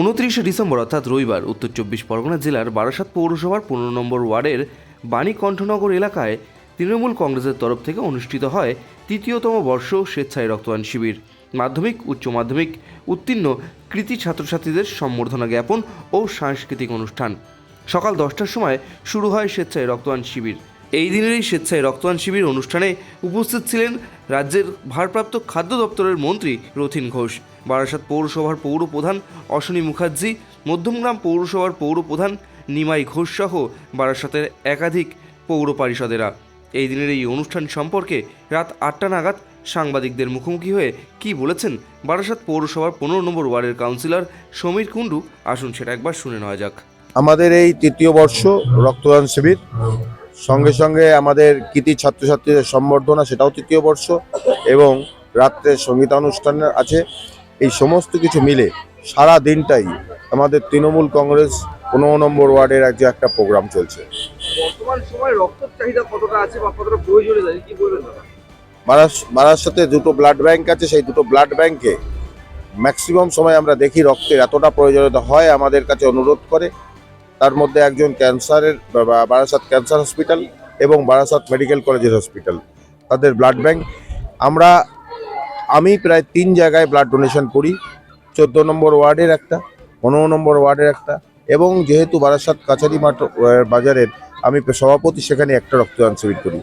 উনত্রিশে ডিসেম্বর, অর্থাৎ রবিবার, উত্তর চব্বিশ পরগনা জেলার বারাসাত পৌরসভার পনেরো নম্বর ওয়ার্ডের বাণীকণ্ঠনগর এলাকায় তৃণমূল কংগ্রেসের তরফ থেকে অনুষ্ঠিত হয় তৃতীয়তম বর্ষ স্বেচ্ছায় রক্তদান শিবির। মাধ্যমিক, উচ্চ মাধ্যমিক উত্তীর্ণ কৃতি ছাত্রছাত্রীদের সম্বর্ধনা জ্ঞাপন ও সাংস্কৃতিক অনুষ্ঠান। সকাল দশটার সময় শুরু হয় স্বেচ্ছায় রক্তদান শিবির। এই দিনের এই স্বেচ্ছায় রক্তদান শিবির অনুষ্ঠানে উপস্থিত ছিলেন রাজ্যের ভারপ্রাপ্ত খাদ্য দপ্তরের মন্ত্রী রথিন ঘোষ। বারাসাত পৌরসভার পৌর প্রধান অশ্বনী মুখার্জি, মধ্যমগ্রাম পৌরসভার পৌর প্রধান নিমাই ঘোষ সহ বারাসাতের একাধিক পৌর পারিষদেরা। এই দিনের এই অনুষ্ঠান সম্পর্কে রাত আটটা নাগাদ সাংবাদিকদের মুখোমুখি হয়ে কি বলেছেন বারাসাত পৌরসভার পনেরো নম্বর ওয়ার্ডের কাউন্সিলর সমীর কুণ্ডু? আসুন সেটা একবার শুনে নেওয়া যাক। আমাদের এই তৃতীয় বর্ষ রক্তদান শিবির, সঙ্গে সঙ্গে আমাদের কৃতি ছাত্রছাত্রীদের সম্বর্ধনা, সেটাও তৃতীয় বর্ষ এবং রাত্রে সঙ্গীতানুষ্ঠান আছে। এই সমস্ত কিছু মিলে সারা দিনটাই আমাদের তৃণমূল কংগ্রেস পনেরো নম্বর ওয়ার্ডের এক যে একটা প্রোগ্রাম চলছে। বর্তমান সময় রক্তের চাহিদা কতটা আছে বা কতটা প্রয়োজনীয় আছে কি বলবেন দাদা? দুটো ব্লাড ব্যাংক আছে সেই দুটো ব্লাড ব্যাংকে ম্যাক্সিমাম সময় আমরা দেখি রক্তের এতটা প্রয়োজনীয়তা হয় আমাদের কাছে অনুরোধ করে। তার মধ্যে একজন ক্যান্সারের বারাসাত ক্যান্সার হসপিটাল এবং বারাসাত মেডিকেল কলেজের হসপিটাল তাদের ব্লাড ব্যাংক আমরা আমি প্রায় তিন জায়গায় ব্লাড ডোনেশন করি। চোদ্দ নম্বর ওয়ার্ডের একটা পনেরো নম্বর ওয়ার্ডের একটা এবং যেহেতু বারাসাত কাছারি মাঠ বাজারের আমি সভাপতি সেখানে একটা রক্তদান শিবির করি।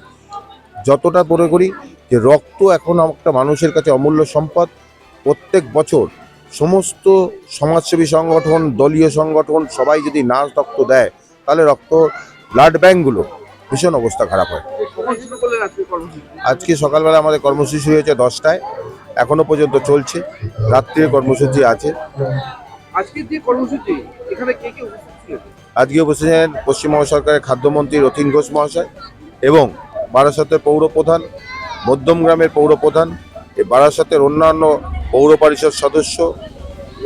যতটা মনে করি যে রক্ত এখন একটা মানুষের কাছে অমূল্য সম্পদ। প্রত্যেক বছর সমস্ত সমাজসেবী সংগঠন দলীয় সংগঠন সবাই যদি না রক্ত দেয় তাহলে রক্ত ব্লাড ব্যাঙ্কগুলো ভীষণ অবস্থা খারাপ হয়। আজকে সকালবেলা আমাদের কর্মসূচি হয়েছে দশটায়। এখনও পর্যন্ত চলছে রাত্রির কর্মসূচি আছে। আজকের যে কর্মসূচি এখানে কে কে উপস্থিত ছিলেন? আজকে উপস্থিত পশ্চিমবঙ্গ সরকারের খাদ্যমন্ত্রী রথিন ঘোষ মহাশয় এবং বারাসাতের পৌর প্রধান মধ্যমগ্রামের পৌর প্রধান এ বারাসাতের অন্যান্য পৌর পরিষদ সদস্য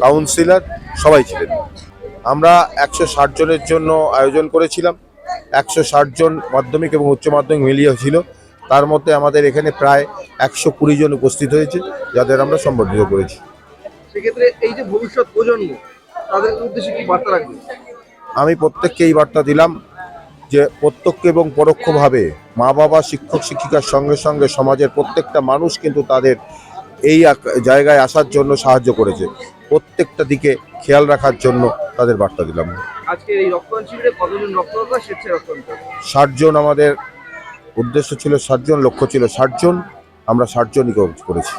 কাউন্সিলর সবাই ছিলেন। আমরা একশো ষাট জনের জন্য আয়োজন করেছিলাম। একশো ষাট জন মাধ্যমিক এবং উচ্চ মাধ্যমিক মিলিয়ে ছিল। তার মধ্যে আমাদের এখানে প্রায় একশো কুড়ি জন উপস্থিত হয়েছে যাদের আমরা সম্বর্ধিত করেছি। সেক্ষেত্রে এই যে ভবিষ্যৎ প্রজন্ম তাদের উদ্দেশ্যে কি বার্তা রাখবেন? আমি প্রত্যেককে এই বার্তা দিলাম যে প্রত্যক্ষ এবং পরোক্ষভাবে মা বাবা শিক্ষক শিক্ষিকার সঙ্গে সঙ্গে সমাজের প্রত্যেকটা মানুষ কিন্তু তাদের এই জায়গায় আসার জন্য সাহায্য করেছে। প্রত্যেকটা দিকে খেয়াল রাখার জন্য তাদের বার্তা দিলাম। আজকে এই রক্তদান শিবিরে কতজন রক্তদাতা স্বেচ্ছায় রক্তদান ষাট জন আমাদের উদ্দেশ্য ছিল ষাটজন লক্ষ্য ছিল ষাটজন আমরা ষাটজনই করেছি।